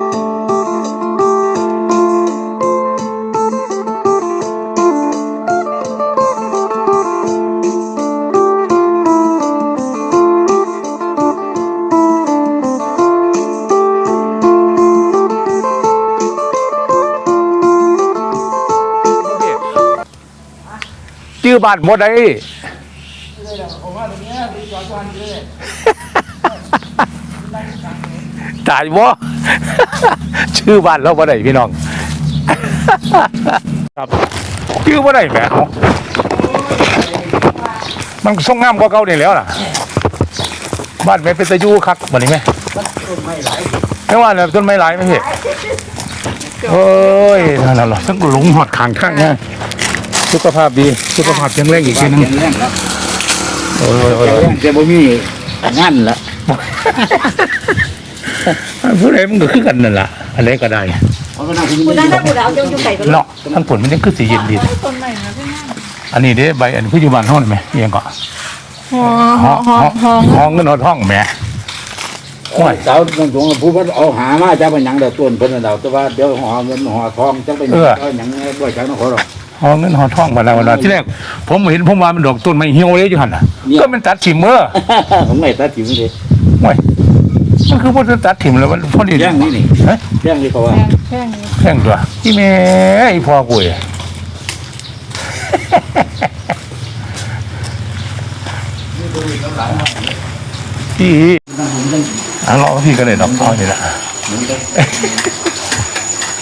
จื้อบ้านบ่ได้ตายบ่ ชื่อบ้านเราบ่ได้พี่น้อง ครับชื่อบ่ได้แหมเอามันส่งงามกว่าเก่านี่แหล้วล่ะ บ้านแม่เป็นตะยูคักบัดนี้แม่ไม่ว่าเนี่ยต้นไม้หลายไหมพี่เอ้ยนั่นน่ะทั้งหลงหอดข้างข้างเนี่ยสุขภาพดีสุขภาพแข็งแรงอีกทีนึงแรงแล้วโอ้ยโอ้ยโอ้ยโอ้ยแต่บ่มีงานละ ผู้ใดมันก็คือกันนั่นล่ะอันไหนก็ได้เพราะว่านั่งกูนั่งได้กูแล้วยังอยู่ไก่กันเนาะทั้งผลมันยังคือสีเย็นดีนะต้นใหม่นะพี่อันนี้เด้ใบอันผู้อยู่บ้านห้องนี่ไหมเอียงก่อนห้องห้องห้องห้องห้องเงินหอดห้องแหม่โอ้ยสาวตรงตรงผู้เพิ่นเอาหามาจะเป็นหยังเดาต้นเพิ่นน่ะเดาแต่ว่าเดี๋ยวหอเงินหอทองจังเป็นหยังก็หยังบ่จักนครหรอกห้องเงินหอดห้องวันละวันละที่แรกผมเห็นผมว่ามันดอกต้นไม้เหี่ยวเลยอยู่หันน่ะก็มันตัดถิ่มเมื่อผมไม่ตัดถิ่มเลยโอ้ย มันคือว่าจะตัดถิ่มแล้วมันพอดีแย่งนี่นี่เฮ้ยแย่งนี่เขาว่าแค่นี้แข่งตัวที่แม่ไอ้พ่อกูเนี่ยพี่อะรอพี่กันเลยดอกเอานี่ละ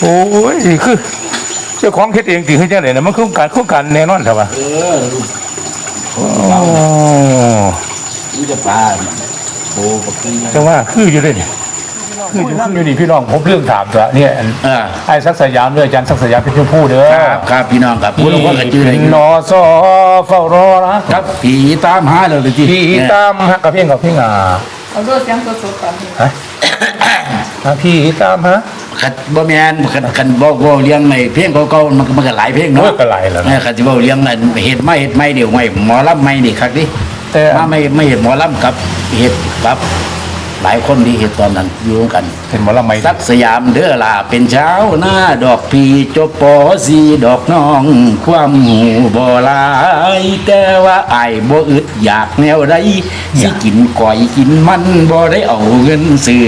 โอ้ยคือเจ้าของเฮ็ดเองตีให้เจ้าไหนนะมันคือการโครงการแน่นอนใช่ป่ะเออโอ้ นี่จะปลา โอ้กับพี่จังว่าคืออยู่ด้วยนี่คืออยู่คืออยู่นี่พี่น้องผมเรื่องถามตัวเนี่ยอันเออไอ้สักสยามด้วยอาจารย์สักสยามเป็นผู้พูดเด้อครับครับพี่น้องครับผู้ลงว่ากันชื่ออะไรนอซอเฝ้ารอนะครับผีตามหาเราเลยทีพี่ตามฮะกับเพียงกับพี่งาเอาด้วยเสียงสดๆก่อนฮะฮะพี่ตามฮะคัดบ่แม่นคันคันบ่บ่เลี้ยงในเพลงเก่าๆมันก็มันก็หลายเพลงโอ้เนาะยก็ไหลแล้วเออคันสิบ่เลี้ยงอันเฮ็ดไม่เฮ็ดไม่เดี๋ยวไว้หมอลำไม่นี่คักดิ แต่ มาไม่ไม่เห็นหมอลำกับเห็ดครับ หลายคนที่เห็ดตอนนั้นอยู่ร่วมกันเห็นหมอลำไหมสักสยามเด้อล่ะเป็นเช้าหน้าดอกพีจบปอสีดอกน้อง ความหูบ่หลายแต่ว่าไอ้ายบ่อึดอยากแนวใดสิกินก่อยกินมันบ่ได้เอาเงินซื้อ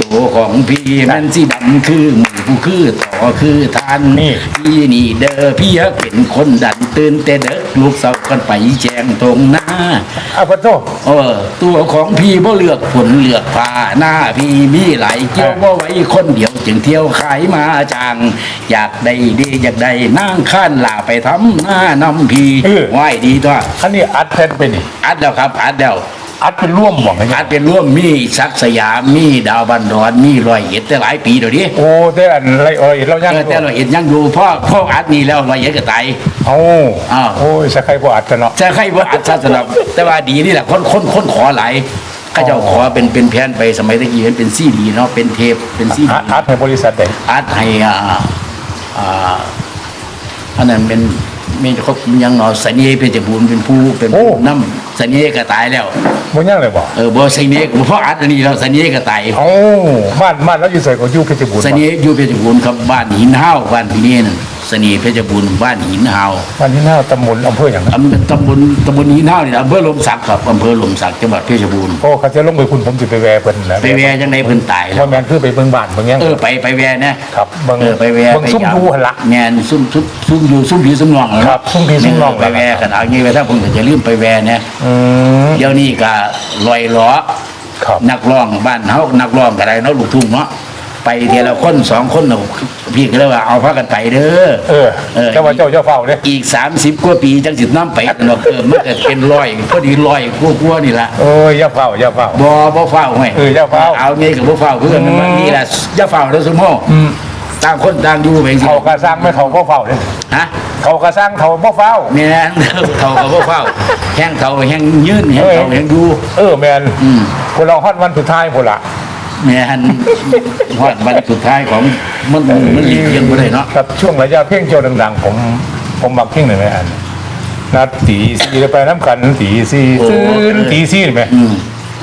ตัวของพี่มันสิดำคือหมูผู้ คือต่อคือทานนี่ พี่นี่เด้อพี่เป็นคนดันตื่นแต่เด็กลูกสาวกันไปแจงตรงหน้าอะพระโต เออตัวของพี่บ่เลือกผลเลือกผ้าหน้าพี่มีหลายเกี่ยวบ่ไว้คนเดียวจึงเที่ยวขายมาจาง อยากได้ดีอยากได้นั่งข้านลาไปทำหน้านำพี่ไหวดีตัวอันนี้อัดแผ่นเป็นนี่อัดแล้วครับ อัดแล้ว อัดเป็นร่วมหวังไงอัดเป็นร่วมมีสักสยามมีดาวบันดอนมีรอยเอ็ดแต่หลายปีเดี๋ยวนี้โอ้แต่อันไรเอ้ยเรายังเออแต่รอยเอ็ดยังอยู่พ่อพ่ออัดนี่แล้วรอยเอ็ดก็ตายเอาอ้าวโอ้ยสักใครบ่อัดกันเนาะจะใครว่าอัดซะสำหรับแต่ว่าดีนี่แหละคนคนคนขอหลายก็เจ้าขอเป็นเป็นแผ่นไปสมัยตะกี้เป็นซีดีเนาะเป็นเทปเป็นซีอัดีดอัดในบริษัทใดอัดให้อ่าอ่าอันนั้นเป็นมีเขายังเนาะสัญญาเพชรบูรณ์เป็นผู้เป็นผู้น้ำสัญญาก็ตายแล้ว บ่ยังเลยบ่เออบ่สัญญาเพราะอัดอันนี้เราสัญญาก็ตายเอาบ้านบ้านแล้วอยู่ใส่ก็อยู่เพชรบูรณ์สัญบ่ญาอยู่เพชรบูรณ์ครับบ้านหินห้าวบ้านที่นี่นั่นสัญญาเพชรบูรณ์บ้านหินห้าวบ้านที่หน้าตำบลอำเภออย่างนั้นอำตำบลตำบลหินห้าวนี่นะอำเภอลมศักดิ์ครับอำเภอลมศักดิ์จังหวัดเพชรบูรณ์โอ้เขาจะลงไปคุณผมสิไปแวะเพิ่นนะไปแวจังไดเพิ่นตายแล้ว่าวแม่นคือไปเบิ่งบ้านเบิ่งหยังเออไปไปแวนะครับเบิ่งเออไปแวเบิ่งซุ่มดูหั่นล่ะแม่นซุ่มซุ่มซุ่มอยู่ซุ่มผีซุ่มนองเหอครับซุ่มผีซุ่มน้องไปแวกันเอางี้ไปถ้าผมก็จะลืมไปแวนะอืมเดี๋ยวนี้ก็ลอยล้อครับ นักร้องบ้านเฮานักร้องก็ได้เนาะลูกทุ่งเนาะไปทีละคนสองคนเนาะพี่ก็เลยว่าเอาพากันไปเด้อ เออเออ เจ้าว่าเจ้าเจ้าเฝ้าเด้อีก 30 กว่าปีจังสิน้ำไปเนาะเออมันก็เป็นร้อยพอดีร้อยกว่าๆนี่ล่ะ เอ้ยอย่าเฝ้าอย่าเฝ้า บ่บ่เฝ้าไงเอออย่าเฝ้าเอาไงกับบ่เฝ้าเพื่อนมันอืมนี่แหละอย่าเฝ้าเด้อสมโภอืม ต่างคนต่างอยู่ไปสิ เขากระสร้างไม่เขาบ่เฝ้าเด้ฮะ เขากระสร้างเขาบ่เฝ้าแม่นเขาก็บ่เฝ้าแห้งเขาแห้งยืนแห้งเขาแห้งดูเออแม่นอืมคนเราฮอดวันสุดท้ายพุ่นล่ะแม่นฮอดวันสุดท้ายของมันมันหลีกเลี่ยงบ่ได้เนาะครับช่วงระยะเพลงเจ้าดังๆ ผมผมมักเพลงหนึ่งไหมอันนัดตีสี่ไปน้ำกันตีสี่ตื่นตีสี่เห็นไหมอืม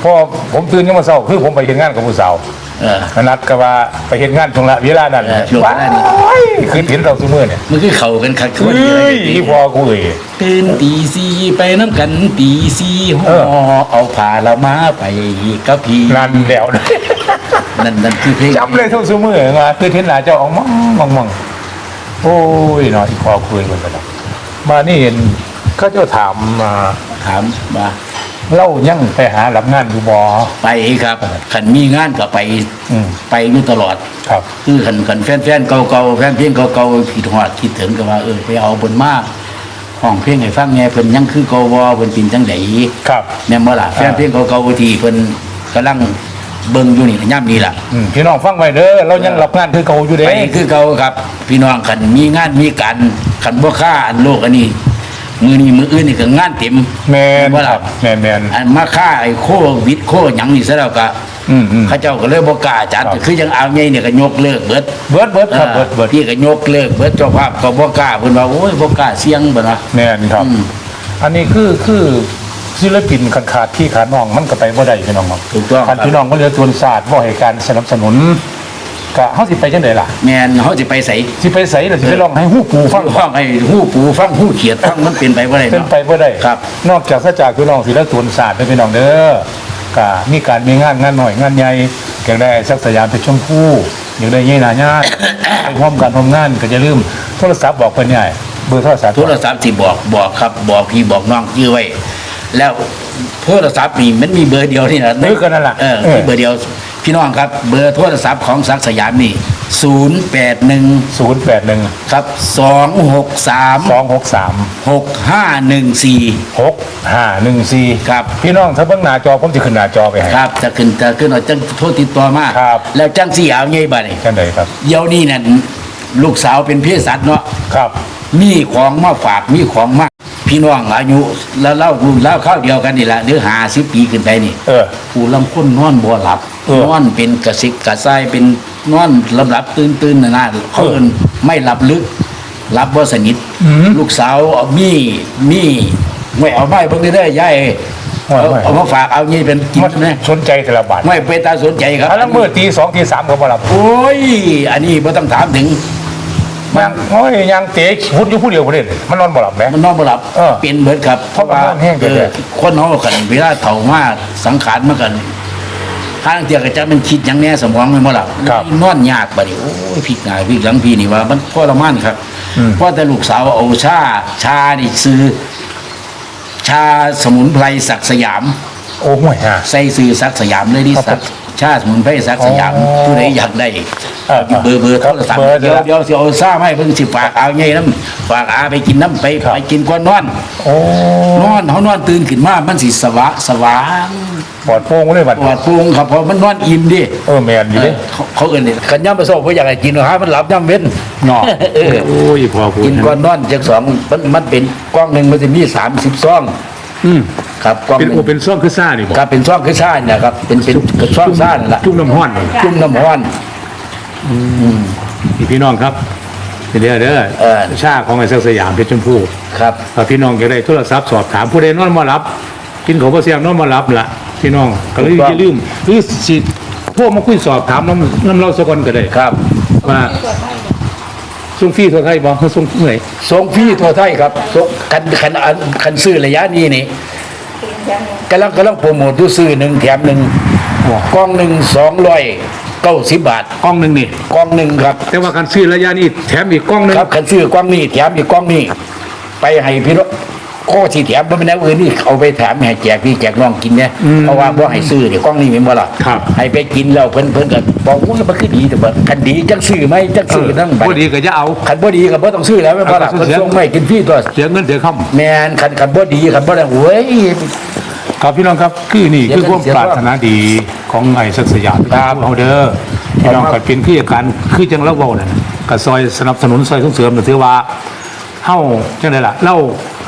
พอผมตื่นยังมาเศร้าคือผมไปเห็นงานกับผู้สาวอ เออนัดก็ว่าไปเฮ็ดงานตรงละเวลานั้นเออช่วงเวลานี้ว้ายคือเห็นเราซุมื้อเนี่ยมันคือเข้ากันคักเฮ้ยอีพอกูเอ้ย ตื่นตีสีไปน้ำกันตีสีห่เออเอาผ้าละมาไปกับพี่นั่นแล้วนะนั่นนั่นคือเพลงจำเลยทุกซุมื้อว่าคือเห็นหน้าเจ้าออกมองมองมองโอ้ยเนาะอีพอคุยกันไปแล้วมานี่เห็นเขาเจ้าถามมาถามว่า เล่ายังไปหารับงานอยู่บ่ ไปครับขันมีงานก็ไปอืม ไปอยู่ตลอด ครับ คือขันขันแฟนๆเก่าๆแฟนเพลงเก่าๆคิดฮอดคิดถึงก็ว่าเออไปเอาบนมากห้องเพลงให้ฟังแหน่เพิ่นยังคือเก่าบ่เพิ่นเป็นจังไดครับ แม่นบ่ล่ะแฟนเพลงเก่าๆที่เพิ่นกำลังเบิ่งอยู่นี่ย่ำนี้ล่ะ อืมพี่น้องฟังไว้เด้อเรายังรับงานคือเก่าอยู่เด้ ไปคือเก่าครับ พี่น้องขันมีงานมีการขันบ่ค่าอันโลกอันนี้ มือนี้มืออื่นนี่ก็งานเต็มแมนบ่คล่ะรับแมนแมน อันมาค่าไอ้โควิดโคหยังนี่ซะแล้วก็อืมอืม เขาเจ้าก็เลยบ่กล้าจัดครับคือยังเอาไงเนี่ยก็ยกเลิกเบิด เบิดเบิดครับเบิดเบิดพี่ก็ยกเลิกเบิดเจ้าภาพก็บ่กล้าเพิ่นว่าโอ้ยบ่กล้าเสี่ยงเบิ่นว่า แมนครับ อืม อันนี้คือคือศิลปินขาดขาดที่ขาดน้องมันก็ไปบ่ได้พี่น้องครับถูกต้องคันพี่น้องก็เหลือตัวศาสตร์บ่ให้การสนับสนุน ก็เฮาสิไปจังได๋ล่ะแม่นเฮาสิไปไสสิไปไสล่ะสิไปร้องให้ฮู้ปู่ฟังฟังให้ฮู้ปูฟังฮู้เขียดฟังมันเป็นไปบ่ได้เป็นเนาะไปบ่ได้ครับ นอกจากซะจากพี่น้องศิลปินศาสตร์เด้อพี่น้องเด้อก็มีการมีงานงานหน่อยงานใหญ่อยากได้สักสยามเป็นชมพู่อยากได้เยหนาญาติไปพร้อมกันพร้อมงานก็อย่าลืมโทรศัพท์บอกเพิ่นใหญ่เบอร์โทรศัพท์โทรศัพท์สิบอกบอกครับ บอกพี่บอกน้องชื่อไว้แล้วโทรศัพท์นี่มันมีเบอร์เดียวนี่นะเบอร์กันนั่นล่ะเออเออมีเบอร์เดียว พี่น้องครับเบอร์โทรศัพท์ของสักดิ์สยามนี่ 081 081ครับ263 263 6514 6514ครับ พี่น้องถ้าเบิ่งหน้าจอผมจะขึ้นหน้าจอไปให้ ครับจะขึ้นจะขึ้นเอาจังโทษติดต่อมาครับ แล้วจังสี่เอาไงบ้านี่จังไดครับ เดี๋ยวนี้นั่นลูกสาวเป็นเภสัชเนาะ ครับ มีของมาฝากมีของมาพี่น้องอายุแล้วเล่ารุ่นเล่าข้าวเดียวกันนี่แหละหรือหาสิบปีขึ้นไปนี่เออ ผู้ลำค้นนอนบ่หลับเออ นอนเป็นกระสิกกระซายเป็นนอนลำหลับตื่นตื่นนะนะเขาเอินไม่หลับลึกหลับบ่สนิทอืมลูกสาวเอามีมีไม่เอาไม้เพิ่งได้ยายไม่เอาไม่เอามาฝากเอางี้เป็นกินมันนะสนใจแต่ละบาทไม่ไปตาสนใจครับถ้าละมื้อตี2ตี3ก็บ่หลับโอ้ยอันนี้ไม่ต้องถามถึงยังโอ้ยยังเตะหุ่นอยู่ผู้เดียวบ่ได้เลยมันนอนบ่หลับแหมมันนอนบ่หลับเออเป็นเบิดครับ เพราะว่ามันแห้งเกินเออคนเฮากันเวลาเฒ่ามาสังขารมากัน ข้างเตียก็จะมันคิดหยังแน่สมองมันบ่หลับครับ นอนยากบัดนี้โอ้ยพลิกหน้าพลิกหลังพี่นี่ว่า มันทรมานครับอืมเพราะแต่ลูกสาวเอาชาชานี่ซื้อ ชาสมุนไพรศักดิ์สยาม โอ้ห่วยฮะ ใส่ซื้อศักดิ์สยามเลยดิครับศักดิ์ ชาสมุนไพรศักดิ์สยามอ๋อผู้ใดอยากได้เออเบอร์เบอร์ครัโทบรศัพท์เบอร์เดี๋เดี๋ยยววเดี๋ยวสิเอาซ่ามาให้เพิ่งสิฝากเอาไงน้ำฝากอาไปกินน้ำไปครับไปกินก่อนนอนโอ้นอนเขานอนตื่นขึ้นมามันสิสวะสว่างปลอดโปร่งเลยบัดปลอดโปร่งครับเพราะมันนอนอิ่มดิเออแม่นอยู่เอเด้อเขาเขาเอิ้นนี่ขันย่ำประสบว่าอยากให้กินหรอฮะมันหลับย่ำเว้นเนาะเออโอ้ยพอพูดกินก่อนนอนจากสองมันมันเป็นกล้องหนึ่งมันจะมีสามสิบซองอืม ครับกล้องหเป็นนึ่งโอเป็นซ่องคือซ่านี่บ่ครับเป็นซองคือซ่าเนี่ยครับ เป็นเป็นเป็นซองซ่านั่นแหละจุ่มน้ำห้อนนี่จุ่มน้ำร้อน นี่พี่น้องครับเดี๋ยวเด้อเออ ชาของไอ้เสื้อสยามเพชรชมพูครับ ถ้าพี่น้องอยากได้โทรศัพท์สอบถามผู้ใดนอนมารับ กินของบ่เสียงนอนมารับล่ะพี่น้องก็เลยอย่าลืมหรือสิพวกมาคุยสอบถามน้ำน้ำเราสักคนก็ได้ครับว่าส่งฟรีทั่วไทยบ่คือส่งเมื่อย ส่งฟรีทั่วไทยครับส่งคันคันอันคันซื้อระยะนี้นี่ กำลังกำลังโปรโมทอยู่ซื้อหนึ่งแถมหนึ่งกล่องหนึ่งสองร้อยเก้าสิบบาทกล้องหนึงนี่กล่องหนึ่งครับ แต่ว่าการซื้อระยะนี้แถมอีกกล้องหนึงครับคันซื้อกล่องนี้แถมอีกกล่องนี้ไปให้พี่น้อง ข้อที่แถมบ่เป็นแนวอื่นนี่เอาไปแถมให้แจกพี่แจกน้องกินเนี่ยเพราะว่าบ่ให้ซื้อนี่กล่องนี้แม่นบ่ล่ะครับ ให้ไปกินแล้วเพิ่นเพิ่นก็บอกว่ามันคือดีแต่ว่าคันดีจังซื้อไหมจังซื้อนั่งไปบ่ดีก็จะเอา คันบ่ดีก็บ่ต้องซื้อแล้วแม่นบ่ล่ะครับ เพิ่นส่งไม่กินฟรีตัวเสียเงินเสียคำแมนคันคันบ่ดีคันบ่ได้โอ้ยครับพี่น้องครับคือนี่เสียคือความเงินเสียปรารถนาดีของไอ้ศักดิ์สยามครับเฮาเด้อพี่น้องครับกัเป็นคือการคือจังเราเว้านั่นก็ซอยสนับสนุนซอยส่งเสริมถือว่าเฮาจังไดล่ะเรา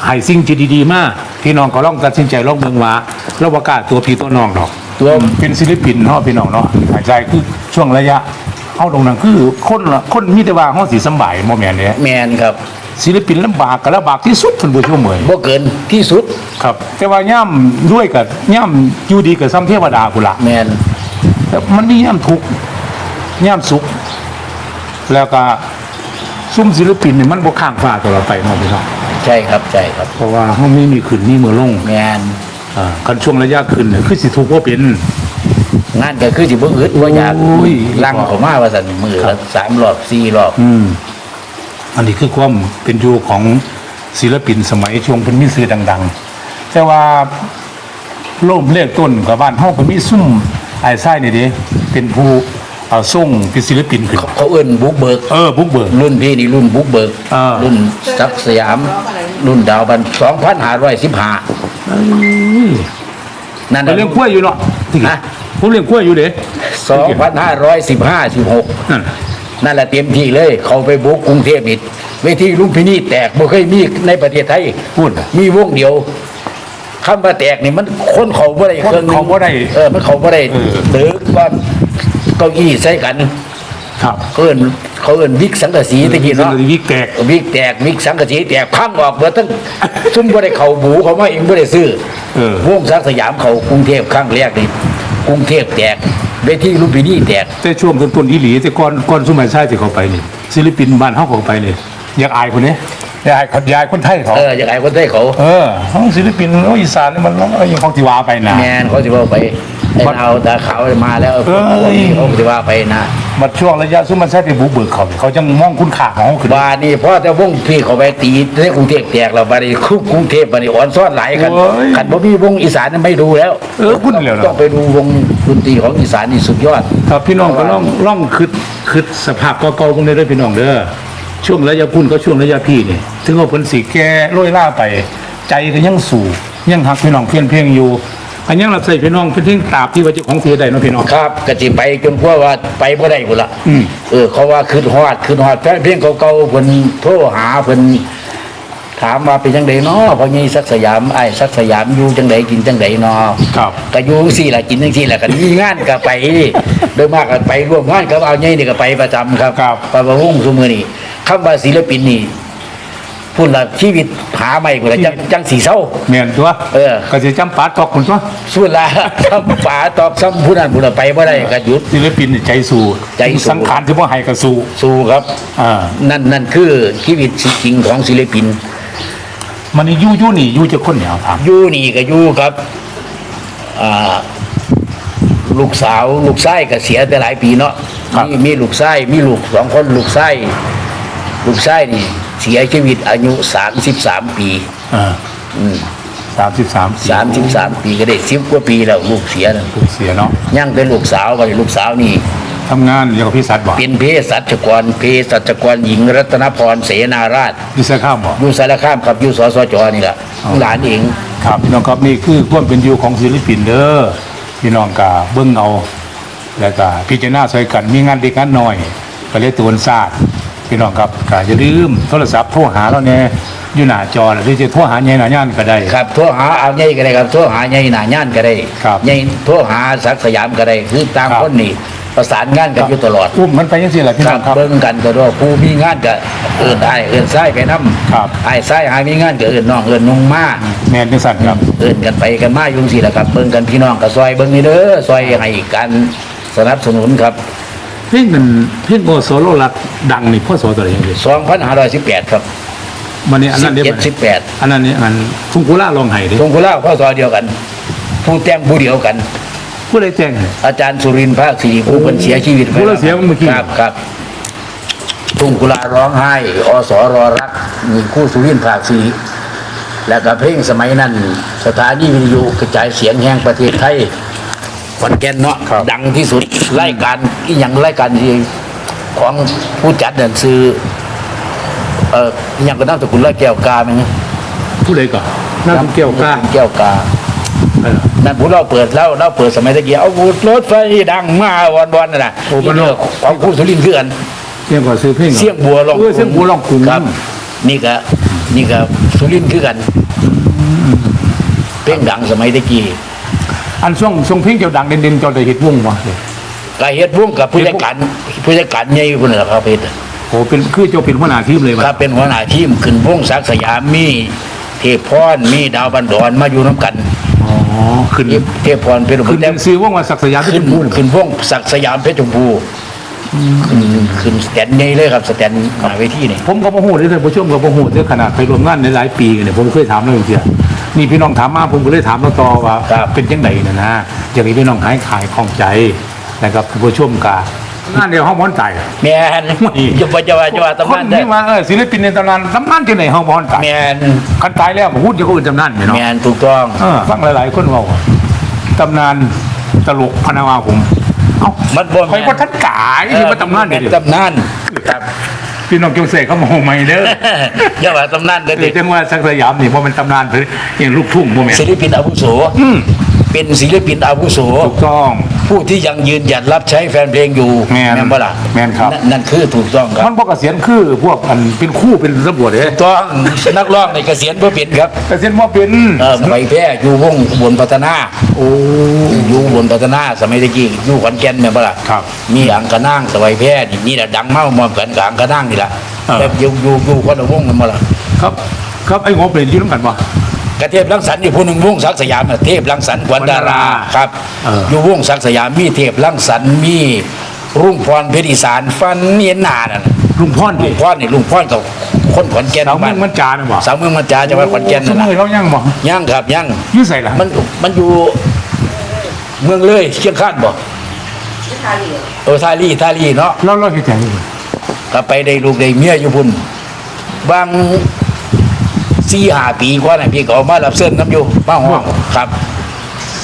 ให้สิ่งที่ดีๆมาพี่น้องก็ลองตัดสินใจลองเบิ่งว่าเราบ่กล้าตัวพี่ตัวน้องดอก ตัวเป็นศิลปินเนาะพี่น้องเนาะหายใจคือช่วงระยะเฮาตรงนั้นคือคนละคนมีแต่ว่าเฮาสิสำบายบ่แม่นเด้แมนครับศิลปินลำบากก็ลำบากที่สุดเพิ่นบ่ชั่วเมยบ่เกินที่สุดครับ แต่ว่าย่ำด้วยกับย่ำอยู่ดีกับซ้ำเทวดากุละแมนแต่มันมีย่ำทุกข์ย่ำสุข แล้วก็ซุ้มศิลปินเนี่ยมันบ่ข้างฟ้าตลอดไปเนาะพี่น้อง ใช่ครับใช่ครับเพราะว่าเขาไม่มีขึ้นมีมือลงงานอ่าคันช่วงระยะขึ้นเนี่ยคือสิทุกข์ว่าเป็น งานก็คือสิบ่อึดบ่อยากโอ้ย ลังเข้ามาว่าซั่นมือละสามรอบสี่รอบอืม อันนี้คือความเป็นอยู่ของศิลปินสมัยช่วงเป็นมีสื่อดัง ๆ แต่ว่าโล่มเรียกต้นกับบ้านเฮาก็มีซุ่มไอ้ไส้นี่เดิเป็นผู้เอาส่งเป็นศิลปินขึ้น เขาเอิ้นบุกเบิกเออบุกเบิก รุ่นพี่นี่รุ่นบุกเบิกอ่า รุ่นศักดิ์สยาม รุ่นดาวบัน2515นั่นไปน่ะเลี้ยงกล้วยอยู่เนาะฮะ ผมเลี้ยงกล้วยอยู่เด้2515 16นั่นนั่นแหละเต็มที่เลย เขาไปบุกกรุงเทพนี่เวทีลุมพินีแตกบ่เคยมีในประเทศไทย พูดมีวงเดียวคำว่าแตกนี่มันคนเขาบ่ได้คนครึ่งหนึ่งเขาบ่ได้เออมันเขาบ่ได้เออตึกก้อน เก้าอี้ใส่กันครับเขาเอิ้นเขาเอิ้นวิกสังกะสีตะกี้เนาะวิกแตกวิกแตกวิกสังกะสีแตกพังออกเบิดทั้งซุ่มบ่ได้เข้าบูเขามาเองบ่ได้ซื้อเออวงสักดิ์สยามเขากรุงเทพครั้งแรกนี่กรุงเทพแตกเวทีลุมพินีแตกแต่ช่วงต้นๆอีหลีแต่ก่อนก่อนสมัยชาติที่เขาไปนี่ศิลปินบ้านเฮาเขาไปเลยอยากอายคนนี้ อยากอายคนอยากอายคนไทยเขาเอออย่างไรคนไทยเขาเออเขาศิลปินโอ้อีสานนี่มันเอ้ยเขาที่ว่าไปนะแมนเขาสิว่าไปไอ้เราตาขาวมาแล้วเอ้ยเขาสิว่าไปนะมาช่วงระยะซุมมันใช่เป็นบุกเบิกเขาเนี่ยเขาจังมองคุณค่าของเขาขึ้นบาดนี่พ่อแต่วงพี่เขาไปตีในกรุงเทพแตกแล้วบาดนี้คุกกรุงเทพบาดนี้อ่อนซ้อนหลายกันโอ้ยขันบ่มีวงอีสานนั้นไม่ดูแล้วเออคุณแล้วนะต้องไปดูวงดนตรีของอีสานนี่สุดยอด ครับพี่น้องก็ล่องล่องคืดคืดสภาพเก่าๆพวกนี้ด้วยพี่น้องเด้อ ช่วงระยะพุ่นก็ช่วงระยะพี่นี่ถึงเอาผลสีแก่โรยล่าไป ใจก็ยังสู่ยังหักพี่น้องเพียงเพียงอยู่อันยังเราใส่พี่น้องเป็นทิ้งตราบที่ว่าเจ้าของเสียได้เนาะพี่น้อง ครับก็สิไปจนกว่าว่าไปบ่ได้พุ่นละอืม เออ เขาว่าคืนฮอดคืนฮอดแฟนเพลงเก่าๆเพิ่นโทรหาเพิ่นถามว่าเป็นจังไดเนาะพ่อใหญ่ศักดิ์สยามไอ้ศักดิ์สยามอยู่จังไดกินจังไดเนาะครับ ก็อยู่จังซี่ล่ะกินจังซี่ล่ะก็มีงานก็ไป โดยมากก็ไปร่วมงานกับเอาใหญ่นี่ก็ไปประจำครับครับปะบ่วงซุมื้อนี้ คำว่าศิลปินนี่พุ่นละชีวิตหาใหม่พุ่นละจังจังสีเศร้าเมียนตัวเออก็จะจำปาตอกคนตัวส่วนละคำป๋าตอบซ้ำผู้นั้นผู้นั้นไปบ่ได้ก็หยุดศิลปินนี่ใจสู่ใจสู่สังขารที่พ่ให้ก็สู่สู้ครับอ่านั่นนั่นคือชีวิตจริงของศิลปิน มันนี่ยู่ยู่นี่ยู่จะคนเหนียวถามอยู่นี่ก็อยู่ครับอ่าลูกสาว ลูกชายก็เสียไปหลายปีเนาะมีมีลูกชายมีลูกสองคนลูกชาย ลูกชายนี่เสียชีวิตอายุสามสิบสามปีอ่าสามสิบสามสามสิบสามปีก็ได้สิบกว่าปีแล้วลูกเสียนะเสียเนาะยังเป็นลูกสาวไปลูกสาวนี่ทำงานอยู่กับพี่สัตว์บ่เป็นเภสัชกรเภสัชกรหญิงรัตนพรเสนาราชดิสข้ามบ่อยู่สารคามกับอยู่สสจนี่แหละหลานเองครับพี่น้องครับนี่คือความเป็นอยู่ของศิลปินเด้อพี่น้องกาเบิ้งเอาแล้วก็พิจารณาใส่กันมีงานเด็กงานน้อยก็เลยตัวศาสตร์ พี่น้องครับก็อย่าลืมโทรศัพท์โทรหาเราเนี่ยอยู่หน้าจอหรือจะโทรหาใหญ่หน้าย่านก็ได้ ครับโทรหาเอาใหญ่ก็ได้ครับโทรหาใหญ่หน้าย่านก็ได้ครับใหญ่โทรหาศักดิ์สยามก็ได้คือตามครับ คนนี่ประสานงานกันอยู่ตลอดอุ้มมันไปยังสิแหละพี่คน้รัอบงครับ เบิ่งกันก็ด้วยผู้มีงานก็เอิ้นได้เอิ้นซ้ายไปนํครับ ไอ้ซ้ายหามีงานก็เอิ้นน้องเอิ้นนุ่งมา แมนจังสันครับ เอิ้นกันไปกันมาอยู่สิแหละครับเบิ่งกันพี่น้องก็ซอยเบิ่งนี่เด้อซอยให้การสนับสนุนครับ เพลงมันเพลงโอโซโลลักดังนี่พ่อสอตัวไหนยังไง2518ครับมันนี่อันนั้นเรียกว่า17 18อันนั้นนี่อันทุ่งกุลาลองไห้ดิทรงกุลาพ่อซอเดียวกัน ผู้แต่งผู้เดียวกัน ผู้ใดแจ้งให้ อาจารย์สุรินทร์ภาคศรีผู้เป็นเสียชีวิตไปผู้เราเสียเมื่อกี้ ครับครับทุ่งกุลาร้องไห้ อสรอรักมีคู่สุรินทร์ภาคศรีแล้วก็เพลงสมัยนั้น สถานีวิทยุกระจายเสียงแห่งประเทศไทย ขอนแก่นเนาะครับ ดังที่สุดรายการอีหยังรายการที่ของผู้จัดนั่นคือเอ่ออหยังก็นามสกุลร้อยแก้วกาไหมงผู้ใดก่อนน้ำเกี่ยวกล้าแก้วกา เออ นั่นผู้เราเปิดแล้วเราเปิดสมัยตะกี้เอาบูดรถไฟดังมาวันวันๆนั่นน่ะโอ้บ้านนอก ของผู้สุรินทร์คือกันเสียงก่อนซื้อเพลงหรอเสียงบัวลองเออเสียงบัวลองกรุงครับ นี่ก็นี่ก็สุรินทร์คือกัน เพลงดังสมัยตะกี้ อันช่วงช่วงเพลงเกี่ยวดังเด่นๆเจอได้เห็ดวงวะก็เฮ็ดร่วมกับผู้จัดการผู้จัดการใหญ่คนนั้นแหละครับเพชรโอ้เป็นคือเจ้าเป็นหัวหน้าทีมเลยวะครับเป็นหัวหน้าทีมขึ้นวงศักดิ์สยามมีเทพพรมีดาวบันดอนมาอยู่น้ำกันอ๋อขึ้นเทพเทพพรเพชรชมขึ้พูนแต่เป็นซื้อว่างว่าศักดิ์สยามที่ขึ้เป็นนผู้ขึ้นพวงศักดิ์สยามเพชรชมพูขึ้นขึ้นสแตนใหญ่เลยครับสแตนหน้าเวทีนี่ผมก็บ่ฮู้เลยท่านผู้ชมก็บ่ฮู้เด้อขนาดไปร่วมงานในหลายปีกันเนี่ยผมเคยถามแล้วเสีย นี่พี่น้องถามมาผมก็เลยถามเราต่อว่าครับเป็นจังไดน่ะนะอย่างนี้พี่น้องหายขายของใจนะครับท่านผู้ชมกางานเดียวห้องมอนตายแม่นจะว่าจะว่าจะว่าตำคนนานได้ที่มาเออศิลปินในตำนานตำนานที่ไหนห้องมอนตายแม่นคันตายแล้วบ่ฮู้จะก็อื่นตำนานเนี่ยเนาะแม่นถูกต้องเออฟังหลายๆคนเว้าตำนานตลกพนาวาผมเอ้ามันบ่คอยบ่ทันกายที่มาตำนานเป็เด้นอตำนานครับ พี่น้องจงเสกเขามองใหม่เด้ออย่าว่าตำนานเด้อเดี๋ยวจังว่าสักสยามนี่บ่แมันตำนานเพิ่นอย่างลูกทุ่งบ่แม่นศิลปินอาวุโสอืม เป็นศิลปินอาวุโสถูกต้อง ผู้ที่ยังยืนหยัดรับใช้แฟนเพลงอยู่แม่นบ่ล่ะแม่นครับนนั่นคือถูกต้องครับมันบ่เกษียณคือพวกอันเป็นครู่เป็นตำรวจเด้ต้องนักร้องในเกษียณเพื่อเป็นครับเกษียณบ่เป็นเออไปแพร่อยู่วงอุบลพัฒนาโอ้อยู่อุบลพัฒนา สมัยตะกี้อยู่ขอนแก่นแม่นบ่ล่ะครับ มีอังกะนางสมัยแพร่นี่นี่แหละดังมากมอมกันกับอังกะนางนี่ล่ะเออแต่อยู่อยู่อยู่คนละวงกันบ่ล่ะครับ ครับไอ้งบเป็นอยู่นำกันบ่ กระเทพรังสรรค์อยู่ผู้หนึ่งวงศักดิ์สยามน่ะเทพรังสรรค์ขวัญดาราขวัญดาราครับเออออ ยู่วงศักดิ์สยามมีเทพรังสรรค์มีรุ่งพรเพชรอีสานฟันเนียนหนานั่นลุงพรลุดิงพรนี่ลุงพรกับคนขอนแก่นสาวเมืองมันจาน่ะบ่สาวเมืองมันจาจังหวัดขอนแก่นสนั่นมัล่ะยเรายังบ่ย่างครับย่าง อยู่ไสล่ะมันมันอยู่เมืองเลยเชียงคานบ่เออท่าลี่ท่าลี่เนาะเราเราเฮ็ดจังได๋ก็ไปได้ลูกได้เมียอยู่พุ่นบาง สี่ห้าปีกว่าน่ะพี่ก็เอามารับเส้นน้ำอยู่มาห้องครับ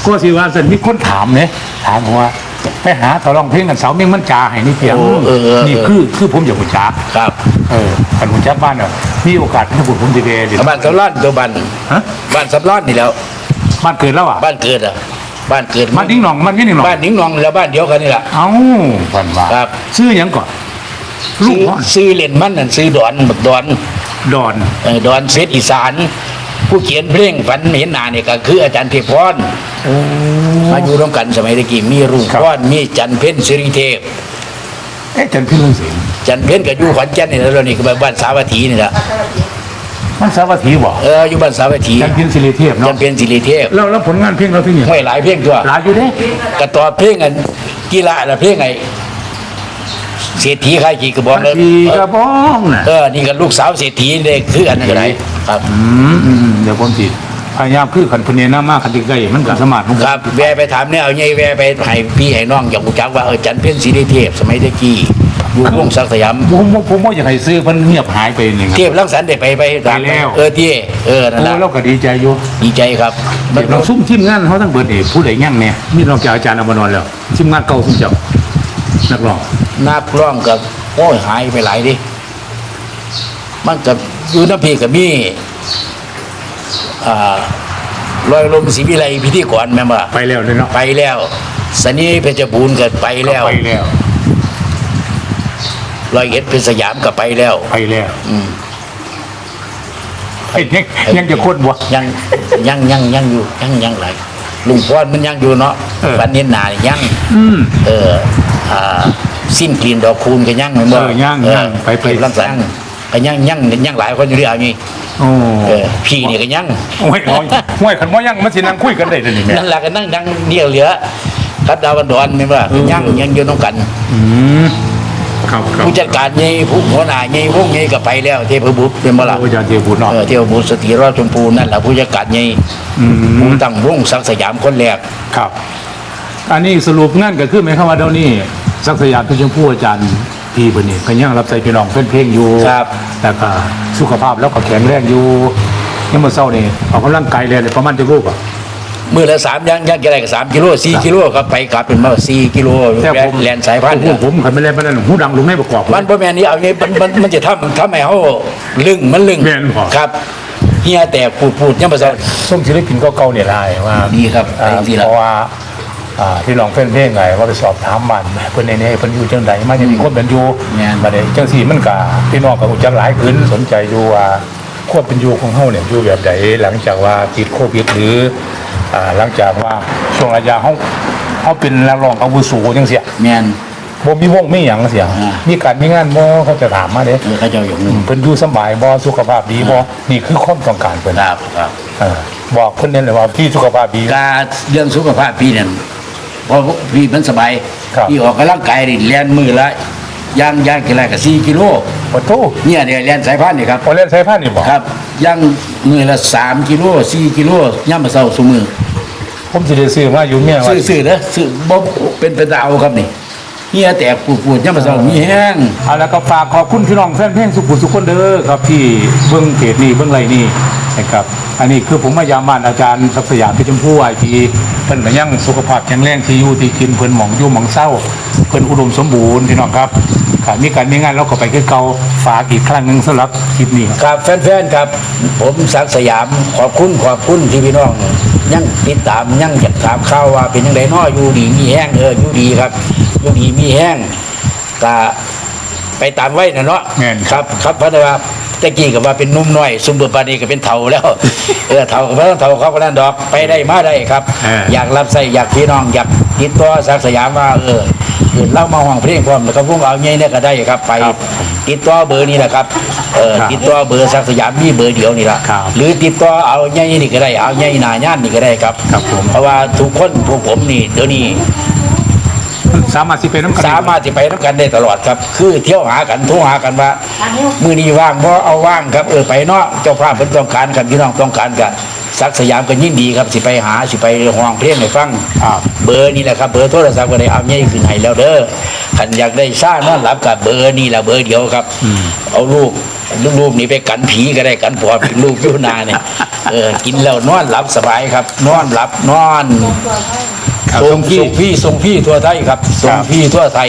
ก็สิว่าซั่นมีคนถามเด้ถามผมว่า ไปหาเขาร้องเพลงกันสาวเมืองมันจาให้นี่เพียงโอ้เออเออ นี่คือคือผมอยากรู้จักครับเออคันผมจักบ้านน่ะมีโอกาสถ้าผมผมสิไปเดี๋ยวบ้านสำรานตัวบ้านฮะบ้านสำรานนี่แหล้ว บ้านเกิดแล้วอะบ้านเกิดอะบ้านเกิดบ้านดิ้งหนองบ้านดิ้งหนองบ้านหนิงหนองแล้วบ้านเดียวกันนี่แหละ เอ้าพันว่าครับ ชื่อหยังก่อนลูซื้กอพ่อซื้อเล่นมันนั่นซื้อดอนบักดอน ดอนเออดอนเซตอีสาน ผู้เขียนเพลงฝันเห็นหน้าเนี่ยก็คืออาจารย์เทพพรมาอยู่ร่วมกันสมัยตะกี้มีรุ่งพรมีจันเพ็ญสิริเทพเอ๊ะจันทร์พี่เรื่องเสียงจันเพ็ญก็อยู่ขอนแก่นนี่แหล้วนี่ก็บ้านสาวัตถีนี่แหละมันสาวัตถีบ่เอออยู่บ้านสาวัตถีจันทร์พินสิริเทพจัเนาะนเพ็ญสิริเทพแล้วแล้วผลงานเพลงเราที่นี่ห้วยหลายเพลงตัวหลายอยู่เด้กระต่อเพลงอันกีฬาละเพลงไง เศรษฐีใครกี่กระบอกเลยทีกระบองน่ะเออนี่ก็ลูกสาวเศรษฐีเด็กคืออันนั้นก็ได้ครับอืมอืมเดี๋ยวผมสิพยายามคือขันพเนหน้ามากขันติใกล้มันก็สมาธิมันก็ครับแวะไปถามเนี่ยเอาไงแวะไปให้พี่ให้น้องอย่างกูจักว่าเออจันเพ็ญศรีเทพสมัยตะกี้อยู่วงศักดิ์สยามผมผมผมว่าอยากให้ซื้อมันเงียบหายไปนี่คเทรับพรังสรรค์ได้ไปไปไปแล้วเออที่เออนั่นโอ้แหละเราก็ดีใจอยู่ดีใจครับเดี๋ยวเราซุ่มทีมงานเขาทั้งเบิดเอกผู้ใดยั่งเนี่ยมีนอกจากอาจารย์อมรนอนแล้วทีมงานเก่าซุ่มเจับ นักร้องนักร้องกับโอ้ยหายไปหลายดิมันกับอยู่น้ำพีกับมีอ่าลอยลมศรีวิไลพิธีกรแม่นบ่ไปแล้วเลยเนาะไปแล้วสนีเพชรบูรณ์ก็ไปแล้วไปแล้วร้อยเอ็ดเป็นสยามก็ไปแล้ว ไปแล้วอืมไอ้ยังยังจะโคตรบ่ยังยังยังยังอยู่ยังยังไหลาย ลุงพรมันยังอยู่เนาะเออปันนี้หนานี่ยัง อืม เอออ่าสิ้นกลิ่นดอกคูณก็ยังเหมือนบ่เออยังยังไปไปรังสรรค์ก็ยังยังยังหลายคนอยู่ที่เอานี่โอ้เออพี่นี่ก็ยัง โอ้ยโอ้ยโอ้ยขันบ่ยังมันสินั่งคุยกันได้เดี๋ยวนี้แม่ นั่นแหละก็นั่งนั่งเดียวเหลือกับดาวบันดอนแม่นบ่ยังยังอยู่น้องกัน อืม ครับครับ ผู้จัดการใหญ่ผู้หัวหน้าใหญ่วงใหญ่ก็ไปแล้ว เทพบุตรเป็นบ่ล่ะโอ้อาจารย์เทพูดเนาะเออเทพบุตรสถิรอดชมพูนั่นแหละผู้จัดการใหญ่อืมผู้ตั้งวงศักดิ์สยามคนแรกครับ อันนี้สรุปงั้นก็คือหมายความว่าเดี๋ยวนี้ศักดิ์สยามเพชรชมพูอาจารย์พี่เพิ่นนี่ก็ยังรับใส่พี่น้องเพิ่นเพลงอยู่ครับ แล้วก็สุขภาพแล้วก็แข็งแรงอยู่ยังมื้อเช้านี่ออกกำลังกายเลยประมาณจะรูปอะ มือละสามยังยังจะได้กับสามกิโลสี่กิโลครับไปกลับเป็นมาสี่กิโลแต่ผม แลนสายพันธุ์ผมผมคันไม่เล่นปานนั้นหูดังลุงไม่ประกอบ มันบ่แม่นนี่เอางี้มันมันมันจะทำทำให้เฮาลึงมันลึงแม่นบ่ ครับเฮียแต่พูดพูดยังบ่ซันส้มศิลปินเก่าๆเนี่ยได้ว่าดีครับอ่าดีเพแล้วราะว่าอ่าที่ลองเพิ่นเพลงไงว่าไปสอบถามมันเพิ่นในนี้เพิ่นอยู่จังไดมาจังมีคนเป็นอยู่แม่น บัดนี้จังซี่มันก็พี่น้องก็รู้จักหลายขึ้นสนใจอยู่ว่าควบเป็นอยู่ของเฮาเนี่ยอยู่แบบใดหลังจากว่าติดโควิดหรืออ่า หลังจากว่าช่วงระยะเฮาเฮาเป็นนักร้องอาวุโสจังซี่แม่นบ่มีวงมีหยังเสียงอ่ามีมีการมีงานบ่เขาจะถามมาเด้เออเขาเจ้าอย่างหนึงเพิ่นอยู่สบายบ่สุขภาพดีบ่นี่คือความต้องการเพิ่นครับครับเออบอกเพิ่นเนี่ยเลยว่าพี่สุขภาพดีการเรื่องสุขภาพพี่นั่นเพราะพี่มันสบายครับพี่ออกกำลังกายนี่แล่นมือละ ย่างย่างกี่ไรกับสี่กิโลโอ้โตเนี่ยเดี๋ยวแล่นสายพันธุ์นี่ครับพอเล่นสายพานนี่บ่ครับย่างมือละสามกิโลสี่กิโลย่ำมาเศร้าสมือผมสิได้ซื้อมาอยู่เมียว่าซื้อซื้อเด้อซื้อบ่เป็นไปตามเอาครับนี่เฮียแตกปูดปูดย่ำมาเศร้ามีแห้งเอาแล้วก็ฝากขอบคุณพี่น้องแฟนเพลงสุขุมสุขคนเด้อครับที่เบิ่งเพจนี้เบิ่งไรนี่ นะครับ อันนี้คือผมมายามมานอาจารย์ศักดิ์สยามเพชรชมพูไอพีเพิ่นก็ยังสุขภาพแข็งแรงที่อยู่ที่กินเพิ่นหมองอยู่หมองเศร้าเพิ่นอุดมสมบูรณ์พี่น้องครับค่ะมีการมีงานเราก็ไปคือเก่าฝากอีกครั้งหนึงสำหรับคลิปนี้ครับ ครับแฟนๆครับ ผมศักดิ์สยามขอบคุณขอบคุณที่พี่น้องยังติดตามยังอยากถามข่าวว่าเป็นยังไงน้ออยู่ดีมีแห้งเอออยู่ดีครับอยู่ดีมีแห้งก็ไปตามไว้นะเนาะแม่น ครับครับเพราะว่า ตะกี้ก็ว่าเป็นหนุ่มน้อยซุมเบอร์ปานนี้ก็เป็นเฒ่าแล้ว เออเฒ่าก็บ่ต้องเฒ่าเขาก็นั่นดอกไปได้มาได้ครับเออออยากรับใส่อยากพี่น้องอยากติดต่อศักดิ์สยามว่าเออคือเล่ามาห้องเพลงพร้อมแล้วก็พวกเอาใหญ่เนี่ยก็ได้ครับไปติดต่อเบอร์นี้แหละครับเออครับติดต่อเบอร์ศักดิ์สยามมีเบอร์เดียวนี่ละครับหรือติดต่อเอาใหญ่นี่ก็ได้เอาใหญ่หนาย่านนี่ก็ได้ครับ ครับผม เพราะว่าทุกคนพวกผมนี่เดี๋ยวนี้ สามารถสิเป็นน้ำกันสามารถจะไปน้ำกันได้ตลอดครับ คือเที่ยวหากันโทรหากันว่ามือนี้ว่างเพราะเอาว่างครับเออไปเนาะเจ้าภาพเพิ่นต้องการกันพี่น้องต้องการกันสักดิ์สยามก็ยิ่งดีครับสิไปหาสิไปห้องเพลงให้ฟังครับเบอร์นี่แหละครับเบอร์โทรศัพท์ก็ได้เอาใหญ่ขึ้นให้แล้วเด้อคันอยากได้ซ่านอนหลับกับเบอร์นี่แหละเบอร์เดียวครับ เอาลูกลูกๆนี่ไปกันผีก็ได้กันปอบเป็นลูกอยุนาเนี่ยเออกินแล้วนอนหลับสบายครับ นอนหลับนอน ครับส่งพี่ ส่งพี่ส่งพี่ทั่วไทยครับส่งพี่ทั่วไทย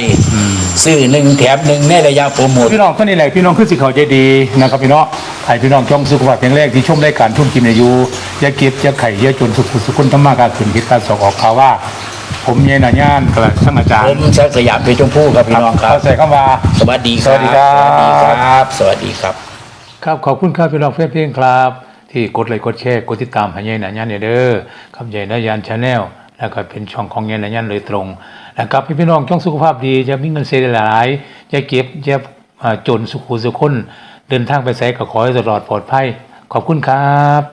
ซื้อหนึ่งแถมหนึ่งในระยะโปรโมท พี่น้องท่านนี้แหละพี่น้องคือสิเขาใจดีนะครับพี่น้องให้พี่น้องจงสุขภาพแข็งแรงที่ชมรายการทุ่มกินอายุอย่าเก็บอย่าไข่อย่าจนสุขสุขคนธรรมากาขึ้นคิดตาสอกออกข่าวว่า ผมเยนาย่านกระสังอาจารผย์มชักสยามเพชรชมพูครับพี่น้องครับ เขาใส่คำว่าสวัสดีครับสวัสดีครับ สวัสดีครับ สวัสดีครับ ครับขอบคุณครับพี่น้องเพื่อนเพลงครับ ที่กดไลค์กดแชร์กดติดตามให้ยายหนายันเนี่ยเด้อครับยายหนายันชาแนล แล้วก็เป็นช่องของเงินและยันเลยตรงนะครับพี่น้องช่องสุขภาพดีจะมีเงินเสียหลายๆจะเก็บจะจนสุขุสุขคนเดินทางไปใสก็ขอให้ตลอดปลอดภัยขอบคุณครับ